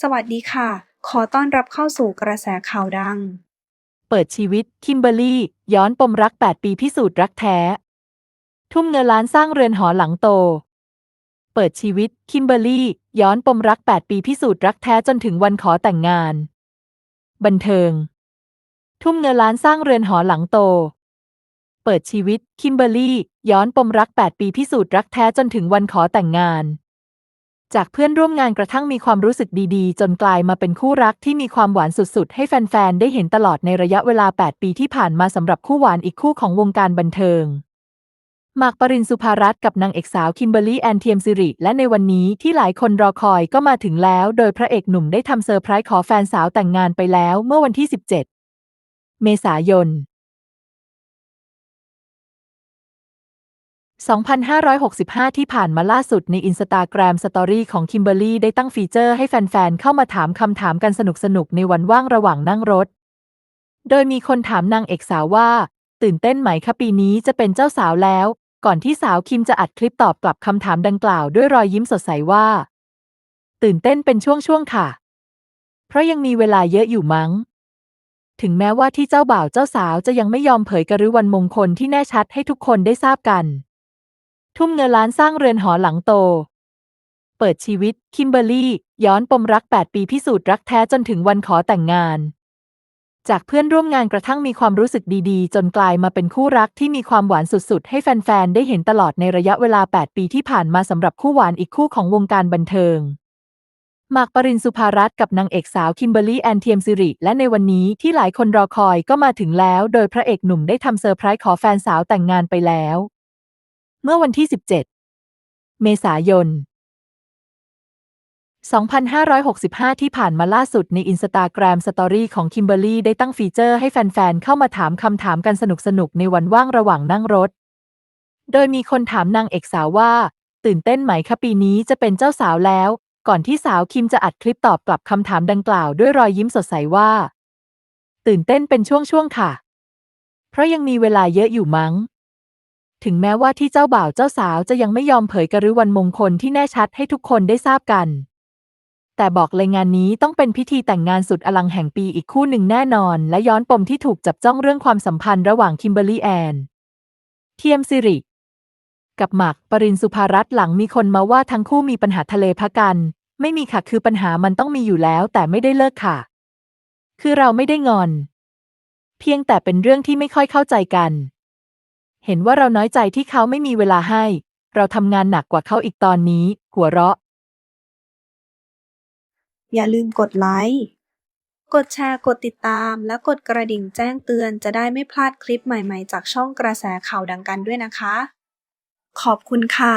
สวัสดีค่ะ ขอต้อนรับเข้าสู่กระแสข่าวดัง เปิดชีวิต คิมเบอร์รี่ ย้อนปมรัก 8 ปีพิสูจน์รักแท้ ทุ่มเงินล้านสร้างเรือนหอหลังโต เปิดชีวิต คิมเบอร์รี่ ย้อนปมรัก 8 ปีพิสูจน์รักแท้จนถึงวันขอแต่งงาน บันเทิง ทุ่มเงินล้านสร้างเรือนหอหลังโต เปิดชีวิต คิมเบอร์รี่ ย้อนปมรัก 8 ปีพิสูจน์รักแท้จนถึงวันขอแต่งงาน จากเพื่อนร่วมงานกระทั่งมีความรู้สึกดีๆ จนกลายมาเป็นคู่รักที่มีความหวานสุดๆ ให้แฟนๆ ได้เห็นตลอดในระยะเวลา 8 ปีที่ผ่านมาสำหรับคู่หวานอีกคู่ของวงการบันเทิงหมากปรินสุภารัตน์กับนางเอกสาวคิมเบอร์รี่แอนเทียมซิริและในวันนี้ที่หลายคนรอคอยก็มาถึงแล้ว โดยพระเอกหนุ่มได้ทำเซอร์ไพรส์ขอแฟนสาวแต่งงานไปแล้วเมื่อวันที่ 17 เมษายน 2565 ที่ผ่านมาล่าสุดในอินสตาแกรมสตอรี่ของคิมเบอร์รี่ได้ตั้งฟีเจอร์ให้แฟนๆ เข้ามาถามคำถามกันสนุกๆ ในวันว่างระหว่างนั่งรถ โดยมีคนถามนางเอกสาวว่า ตื่นเต้นไหมคะปีนี้จะเป็นเจ้าสาวแล้ว ก่อนที่สาวคิมจะอัดคลิปตอบกลับคำถามดังกล่าวด้วยรอยยิ้มสดใสว่า ตื่นเต้นเป็นช่วงๆค่ะ เพราะยังมีเวลาเยอะอยู่มั้งถึงแม้ว่าที่เจ้าบ่าวเจ้าสาวจะยังไม่ยอมเผยกระวันมงคลที่แน่ชัดให้ทุกคนได้ทราบกัน ทุ่มเงินล้านสร้างเรือนหอหลังโต เปิดชีวิต คิมเบอร์รี่ ย้อนปมรัก 8 ปีพิสูจน์รักแท้จนถึงวันขอแต่งงาน จากเพื่อนร่วมงานกระทั่งมีความรู้สึกดีๆ จนกลายมาเป็นคู่รักที่มีความหวานสุดๆ ให้แฟนๆ ได้เห็นตลอดในระยะเวลา 8 ปีที่ผ่านมาสำหรับคู่หวานอีกคู่ของวงการบันเทิงหมากปรินสุภารัตน์กับนางเอกสาวคิมเบอร์รี่แอนเทียมซิริและในวันนี้ที่หลายคนรอคอยก็มาถึงแล้ว โดยพระเอกหนุ่มได้ทำเซอร์ไพรส์ขอแฟนสาวแต่งงานไปแล้ว เมื่อวันที่ 17 เมษายน 2565 ที่ผ่านมาล่าสุดในอินสตาแกรมสตอรี่ของคิมเบอรี่ได้ตั้งฟีเจอร์ให้แฟนๆ เข้ามาถามคำถามกันสนุกๆ ในวันว่างระหว่างนั่งรถ โดยมีคนถามนางเอกสาวว่า ตื่นเต้นไหมคะปีนี้จะเป็นเจ้าสาวแล้ว ก่อนที่สาวคิมจะอัดคลิปตอบกลับคำถามดังกล่าวด้วยรอยยิ้มสดใสว่า ตื่นเต้นเป็นช่วงๆค่ะ เพราะยังมีเวลาเยอะอยู่มั้ง ถึงแม้ว่าที่เจ้าบ่าวเจ้าสาวจะยังไม่ยอมเผยกระวันมงคลที่แน่ชัดให้ทุกคนได้ทราบกัน แต่บอกเลยงานนี้ต้องเป็นพิธีแต่งงานสุดอลังแห่งปีอีกคู่หนึ่งแน่นอน และย้อนปมที่ถูกจับจ้องเรื่องความสัมพันธ์ระหว่างคิมเบอร์รี่แอน เทียมซิริ กับหมากปรินสุภารัตน์หลังมีคนมาว่าทั้งคู่มีปัญหาทะเลพักกัน ไม่มีค่ะคือปัญหามันต้องมีอยู่แล้วแต่ไม่ได้เลิกค่ะ คือเราไม่ได้งอน เพียงแต่เป็นเรื่องที่ไม่ค่อยเข้าใจกัน เห็นว่าเราน้อยใจที่เขาไม่มีเวลาให้ เราทำงานหนักกว่าเขาอีกตอนนี้ หัวเราะ อย่าลืมกดไลค์ กดแชร์ กดติดตาม และกดกระดิ่งแจ้งเตือนจะได้ไม่พลาดคลิปใหม่ๆ จากช่องกระแสข่าวดังกันด้วยนะคะ ขอบคุณค่ะ